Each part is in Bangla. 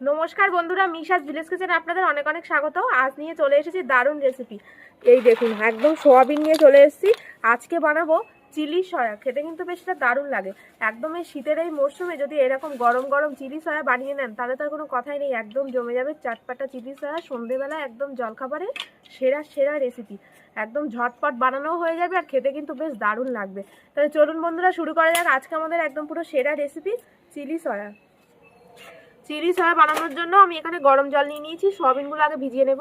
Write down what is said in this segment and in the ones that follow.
নমস্কার বন্ধুরা, মিশাস ভিলেজ কিচেনে আপনাদের অনেক অনেক স্বাগত। আজ নিয়ে চলে এসেছি দারুণ রেসিপি এই দেখুন, একদম সোয়াবিন নিয়ে চলে এসেছি। আজকে বানাবো চিলি সয়া, খেতে কিন্তু বেশ এটা দারুণ লাগে। একদম এই শীতের এই মরশুমে যদি এরকম গরম গরম চিলি সয়া বানিয়ে নেন, তাহলে তার কোনো কথাই নেই, একদম জমে যাবে চাটপাটা চিলি সয়া, সন্ধেবেলা একদম জলখাবারে সেরা সেরা রেসিপি একদম ঝটপট বানানোও হয়ে যাবে আর খেতে কিন্তু বেশ দারুণ লাগবে। তাহলে চলুন বন্ধুরা, শুরু করা যাক। আজকে আমাদের একদম পুরো সেরা recipe chilli soya. Chilli soya বানানোর জন্য আমি এখানে গরম জল নিয়ে নিয়েছি। সয়াবিনগুলো আগে ভিজিয়ে নেব।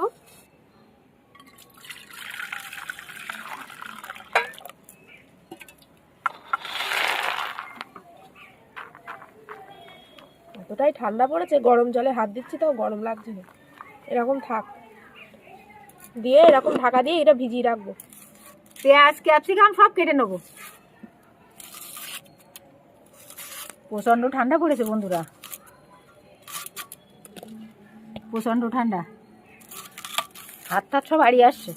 এতটাই ঠান্ডা পড়েছে, গরম জলে হাত দিচ্ছি তাও গরম লাগছে না। এরকম থাক। দিয়ে এরকম ঢাকা দিয়ে এটা ভিজিয়ে রাখব। পেঁয়াজ, ক্যাপসিকাম সব কেটে নেব। প্রচণ্ড ঠান্ডা পড়েছে বন্ধুরা। প্রচণ্ড ঠান্ডা। হাত টাত সব হারিয়ে আসছে।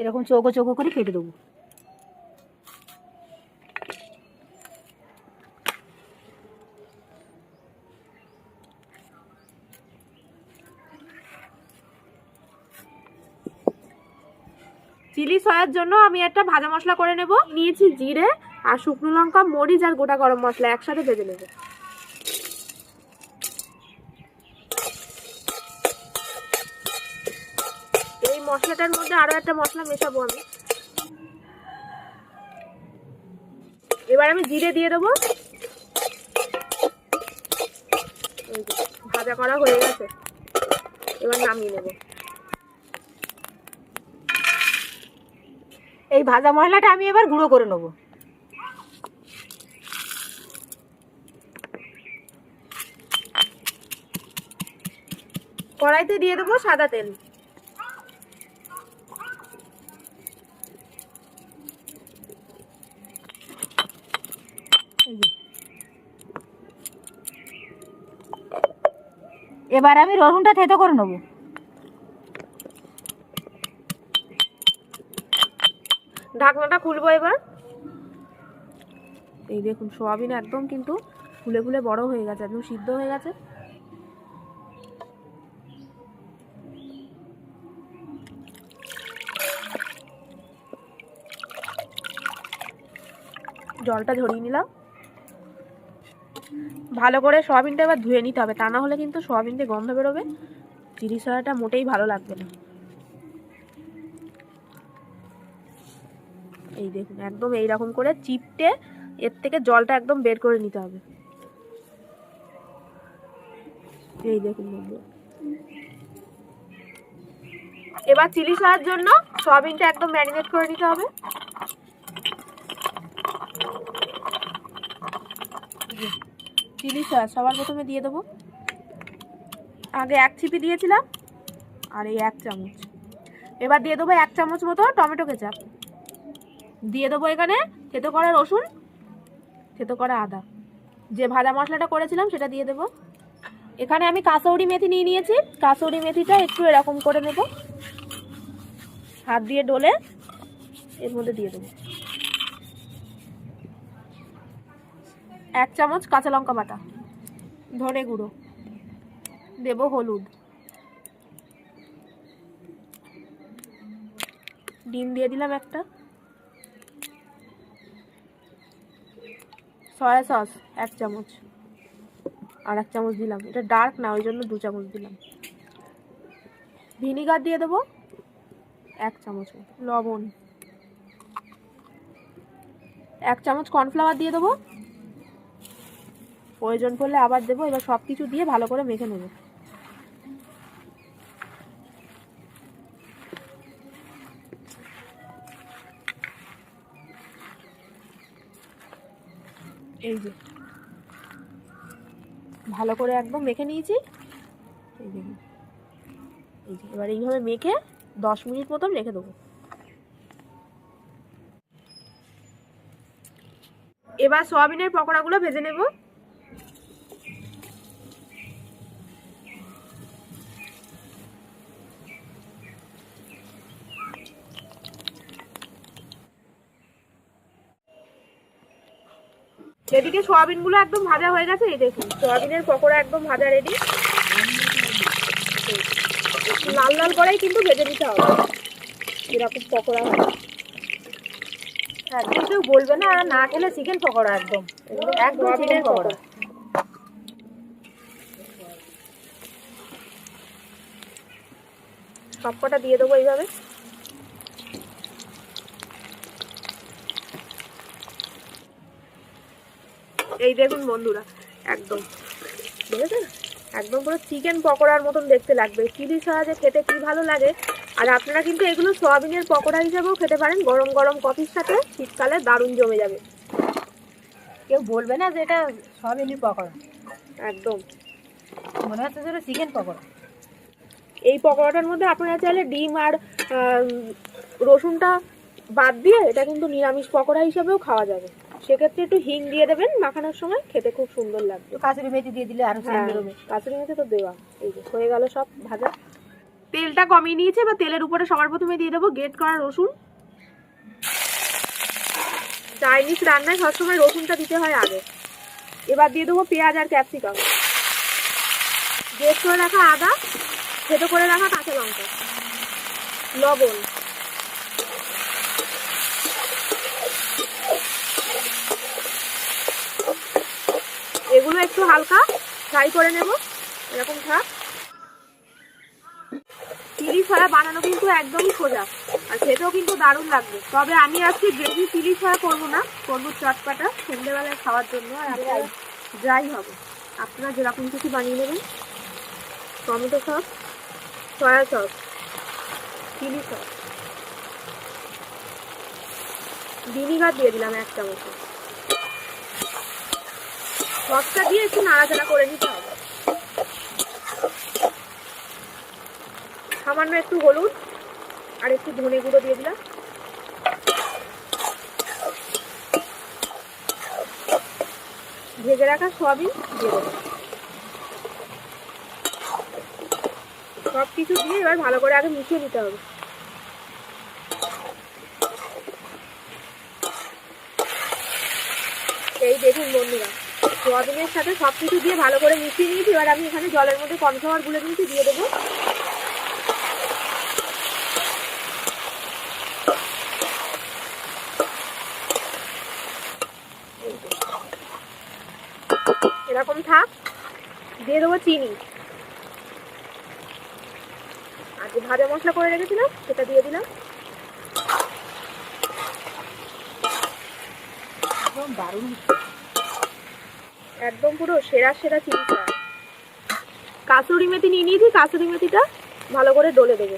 এরকম চৌকো চৌকো করে কেটে দেবো। চিলি সয়ার জন্য আমি একটা ভাজা মশলা করে নেব। নিয়েছি জিরে আর শুকনো লঙ্কা, মরিচ আর গোটা গরম মশলা একসাথে ভেজে নেব। এই মশলাটার মধ্যে আরও একটা মশলা মেশাবো আমি। এবার আমি জিরে দিয়ে দেবো। ভাজা করা হয়ে গেছে। এবার নামিয়ে নেব। এই ভাজা মশলাটা আমি এবার গুঁড়ো করে নেব। কড়াইতে দিয়ে দেবো সাদা তেল। এবার আমি রসুনটা থেতো করে নেব। ঢাকনাটা খুলবো এবার। এই দেখুন, সোয়াবিন একদম কিন্তু ফুলে ফুলে বড় হয়ে গেছে, একদম সিদ্ধ হয়ে গেছে। জলটা ঝরিয়ে নিলাম। ভালো করে সোয়াবিনটা এবার ধুয়ে নিতে হবে, তা না হলে কিন্তু সয়াবিন দিয়ে গন্ধ বেরোবে। চিলি সয়াটা মোটেই ভালো লাগবে না। এই দেখুন, একদম এই রকম করে চিপটে এর থেকে জলটা একদম বের করে নিতে হবে। এই দেখুন। এবার চিলি সয়ার জন্য সয়াবিনটা একদম ম্যারিনেট করে নিতে হবে। চিলি সয়া সবার প্রথমে দিয়ে দেবো। আগে এক ছিপি দিয়েছিলাম, আর এই এক চামচ। এবার দিয়ে দেবো এক চামচ মতো টমেটো কেচাপ। দিয়ে দেবো এখানে। থেতো করা রসুন, থেতো করা আদা। যে ভাজা মশলাটা করেছিলাম সেটা দিয়ে দেবো। এখানে আমি কাসৌরি মেথি নিয়ে নিয়েছি। কাসৌরি মেথিটা একটু এরকম করে নেব। হাত দিয়ে ডলে এর মধ্যে দিয়ে দেবো। এক চামচ কাঁচা লঙ্কা বাটা, ধনে গুঁড়ো, দেব হলুদ। ডিম দিয়ে দিলাম একটা। সয়া সস এক চামচ। আর এক চামচ দিলাম। এটা ডার্ক না, ওই জন্য দু চামচ দিলাম। ভিনিগার দিয়ে দেবো, এক চামচ লবণ। এক চামচ কর্নফ্লাওয়ার দিয়ে দেবো। প্রয়োজন পড়লে আবার দেবো। এবার সব কিছু দিয়ে ভালো করে মেখে নেব। এই যে। ভালো করে একদম মেখে নিয়েছি। এই দেখুন এই যে, এবার এইভাবে মেখে দশ মিনিট মতন রেখে দেবো। এবার সোয়াবিনের পকোড়াগুলো ভেজে নেব। এদিকে সোয়াবিনগুলো একদম ভাজা হয়ে গেছে এই দেখুন সোয়াবিনের পকোড়া একদম ভাজা রেডি লাল লাল করেই কিন্তু ভেজে নিতে হবে এরকম পকোড়া হয়। একদম কেউ বলবে না না খেলে চিকেন পকোড়া একদম। একদম চিকেন পকোড়া। সবকটা দিয়ে দেবো এইভাবে। এই দেখুন বন্ধুরা একদম। বুঝেছেন একদম পুরো চিকেন পকোড়ার মতন দেখতে লাগবে। চিলি সয়া যে খেতে কি ভালো লাগে? আর আপনারা কিন্তু এগুলো সোয়াবিনের পকোড়া হিসাবেও খেতে পারেন। গরম গরম কফির সাথে শীতকালে দারুণ জমে যাবে। কেউ বলবে না যে এটা সয়াবিনের পকোড়া। একদম। মনে হচ্ছে যে এটা চিকেন পকোড়া। এই পকোড়াটার মধ্যে আপনারা চাইলে ডিম আর রসুনটা বাদ দিয়ে এটা কিন্তু নিরামিষ পকোড়া হিসাবেও খাওয়া যাবে। সেক্ষেত্রে একটু হিং দিয়ে দেবেন মাখানোর সময় খেতে খুব সুন্দর লাগবে। কাঁচুরি মেথি দিয়ে দিলে আরও সেন্ট হ্যাঁ বেরোবে কাঁচুরি মেথি তো দেওয়া। এই যে হয়ে গেল সব ভাজা। তেলটা কমিয়ে নিয়েছে বা তেলের উপরে সবার প্রথমে দিয়ে দেবো গেট করা রসুন। চাইনিজ রান্নায় সবসময় রসুনটা দিতে হয় আগে। এবার দিয়ে দেবো পেঁয়াজ আর ক্যাপসিকাম। গেট করে রাখা আদা থেতো করে রাখা কাঁচা লঙ্কা। লবণ। এগুলো একটু হালকা। ফ্রাই করে নেব। এরকম থাক। চিলি সয়া বানানো কিন্তু একদমই সোজা। আর খেতেও কিন্তু দারুণ লাগবে। তবে আমি আজকে গ্রেভি চিলি সয়া করব না। করব চটপাটা সন্ধ্যেবেলায় খাওয়ার জন্য। আর যাই হবে আপনারা যেরকম কিছু বানিয়ে নেবেন। Tomato sauce, soya sauce, chilli sauce. Vinegar দিয়ে দিলাম এক চামচ। সসটা দিয়ে একটু নাড়াচাড়া করে নিতে হবে। সামান্য একটু হলুদ আর একটু ধনে গুঁড়ো দিয়ে দিলাম। ভেজে রাখা সবই দিয়ে দেবো। সব কিছু দিয়ে এবার ভালো করে আগে মিশিয়ে নিতে হবে। এই দেখুন বন্ধুরা সোয়াবিনের সাথে সব কিছু দিয়ে ভালো করে মিশিয়ে নিয়েছি। এবার আমি এখানে জলের মধ্যে কর্নফ্লাওয়ার গুলে নিয়েছি, দিয়ে দেবো। এরকম থাক, দিয়ে দেবো চিনি। আর যে ভাজা মশলা করে রেখেছিলাম, সেটা দিয়ে দিলাম। দারুণ। একদম পুরো সেরা সেরা চিনি ফ্রাই কাসুরি মেথি নিয়ে নিয়েছি কাসুরি মেথিটা ভালো করে ডলে দেবো।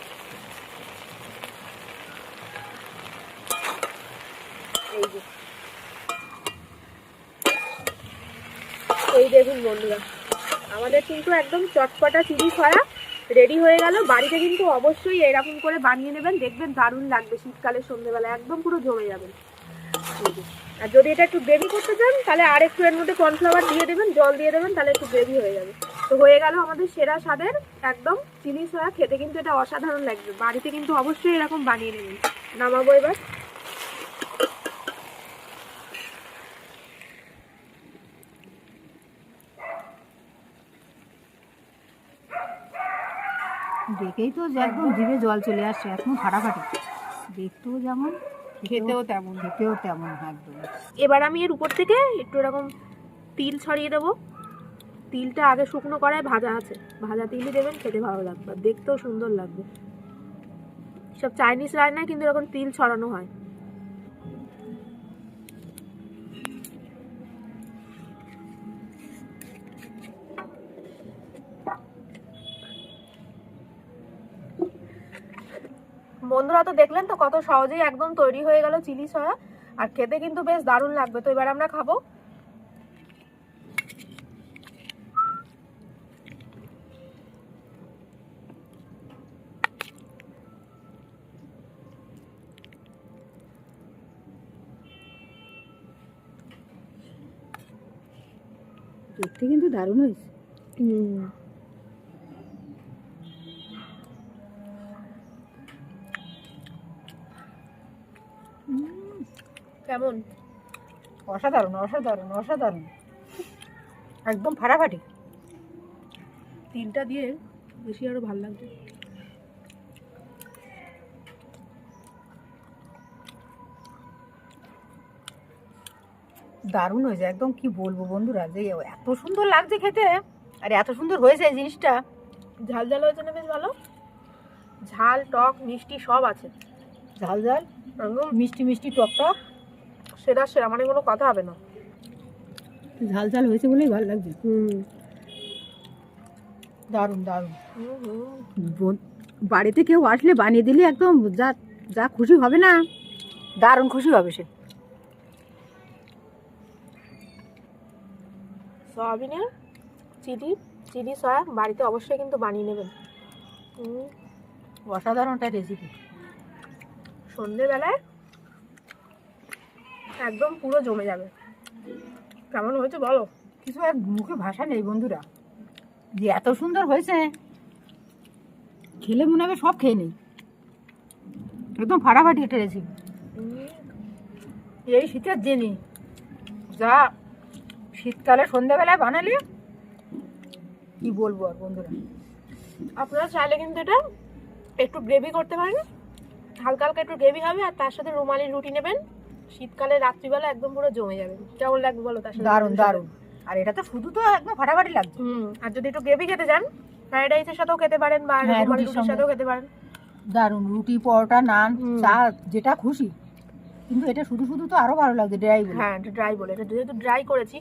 এই যে। এই দেখুন বন্ধুরা, আমাদের কিন্তু একদম চটপটা চিলি ছড়া রেডি হয়ে গেল। বাড়িতে কিন্তু অবশ্যই এরকম করে বানিয়ে নেবেন, দেখবেন দারুণ লাগবে শীতকালের সন্ধ্যেবেলা একদম পুরো জমে যাবেন। আর যদি এটা একটু গ্রেভি করতে চান, তাহলে আর একটু এর মধ্যে কর্নফ্লাওয়ার দিয়ে দেবেন, জল দিয়ে দেবেন, তাহলে একটু গ্রেভি হয়ে যাবে। তো হয়ে গেল আমাদের সেরা স্বাদের একদম চিলি সয়া খেতে কিন্তু এটা অসাধারণ লাগবে। বাড়িতে কিন্তু অবশ্যই এরকম বানিয়ে নেবেন। নামাবো এবার। দেখেই তো একদম জিভে জল চলে আসছে, একদম ফাটাফাটি। দেখতেও যেমন খেতেও তেমন খেতেও তেমন একদম। এবার আমি এর উপর থেকে একটু এরকম তিল ছড়িয়ে দেবো। তিলটা আগে শুকনো করায় ভাজা আছে। ভাজা তিলই দেবেন খেতে ভালো লাগবে। আর দেখতেও সুন্দর লাগবে। সব চাইনিজ রান্নায় কিন্তু এরকম তিল ছড়ানো হয়। বন্ধুরা তো দেখলেন তো কত সহজেই একদম তৈরি হয়ে গেল চিলি সয়া। আর খেতে কিন্তু বেশ দারুণ লাগবে। তো এবার আমরা খাব। দেখতে কিন্তু দারুণ হয়েছে। হুম। কেমন? অসাধারণ অসাধারণ অসাধারণ। একদম ফাটাফাটি। তিলটা দিয়ে বেশি আরও ভালো লাগছে। দারুণ হয়েছে একদম কি বলব বন্ধুরা যে এত সুন্দর লাগছে খেতে আর এত সুন্দর হয়েছে এই জিনিসটা। ঝাল ঝাল হয়েছে না বেশ ভালো? ঝাল টক মিষ্টি সব আছে। ঝাল ঝাল মিষ্টি মিষ্টি টক টক সেটা সেরা মানে কোনো কথা হবে না। ঝাল ঝাল হয়েছে বলেই ভালো লাগছে। হুম। দারুণ দারুণ। বাড়িতে কেউ আসলে বানিয়ে দিলে একদম যা যা খুশি হবে না। দারুণ খুশি হবে সে। সয়াবিনের চিলি চিলি সয়া বাড়িতে অবশ্যই কিন্তু বানিয়ে নেবেন। অসাধারণ একটা রেসিপি সন্ধেবেলায় একদম পুরো জমে যাবে। কেমন হয়েছে বলো? কিছু আর মুখে ভাষা নেই বন্ধুরা। যে এত সুন্দর হয়েছে খেলে মনে হবে সব খেয়ে নেই। একদম ফাটাফাটি হুম, এই শীতের দিনই যা শীতকালে সন্ধ্যাবেলায় বানালে কি বলব আর বন্ধুরা। আপনারা চাইলে কিন্তু এটা একটু গ্রেভি করতে পারেন। হালকা হালকা একটু গ্রেভি হবে আর তার সাথে রুমালি রুটি নেবেন। শীতকালে রাত্রিবেলা একদম পুরো জমে যাবে। কেমন লাগবে বলো তার সাথে দারুণ দারুণ। আর এটা তো শুধু তো একদম ফাটাফাটি লাগবে হুম আর যদি একটু গ্রেভি খেতে চান ফ্রাইড রাইসের সাথেও খেতে পারেন বা হ্যাঁ, রুটির সাথেও খেতে পারেন। দারুণ রুটি পরোটা নান চা যেটা খুশি। কিন্তু এটা শুধু শুধু তো আরও ভালো লাগছে ড্রাই বলে। হ্যাঁ ড্রাই বলে। এটা যেহেতু ড্রাই করেছি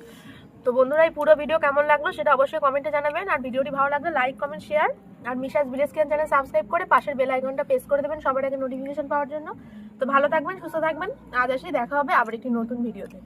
তো বন্ধুরা এই পুরো ভিডিও কেমন লাগল সেটা অবশ্যই কমেন্টে জানাবেন। আর ভিডিওটি ভালো লাগলে লাইক কমেন্ট শেয়ার আর Misha's village kitchen channel subscribe করে পাশের বেল আইকনটা প্রেস করে দেবেন সবার আগে নোটিফিকেশন পাওয়ার জন্য। তো ভালো থাকবেন সুস্থ থাকবেন। আজ আসি দেখা হবে আবার একটি নতুন ভিডিওতে।